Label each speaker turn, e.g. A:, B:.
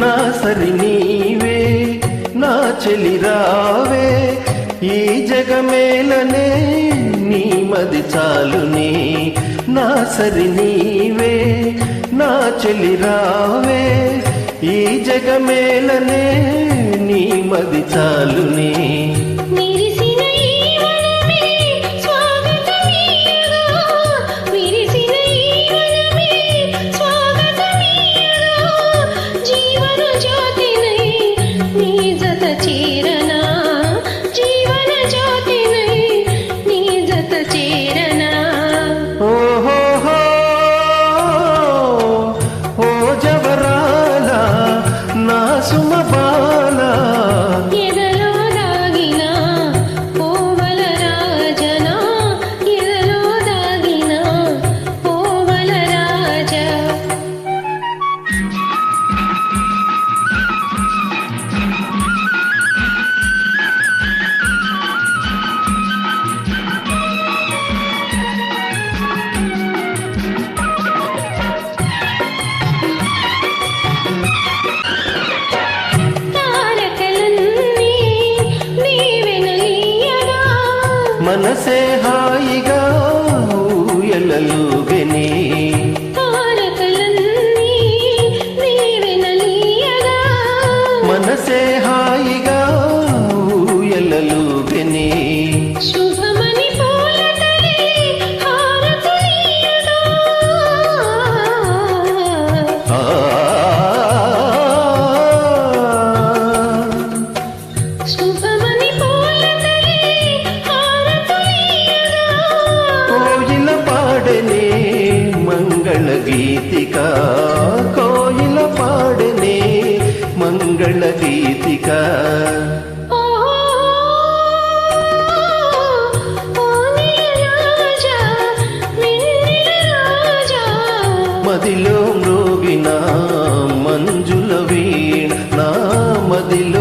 A: ఉన్నా సరి నీవే నా చెలి రావే. ఈ జగమేలనే నీ మది చాలునే నా సరి నీవే నా చెలి రావే. ఈ జగమేలనే నీ మది చాలునే. గీతిక కోయిల పాడనే మంగళ గీతిక.
B: మదిలో మృగిన మంజుల వీణ
A: మదిలో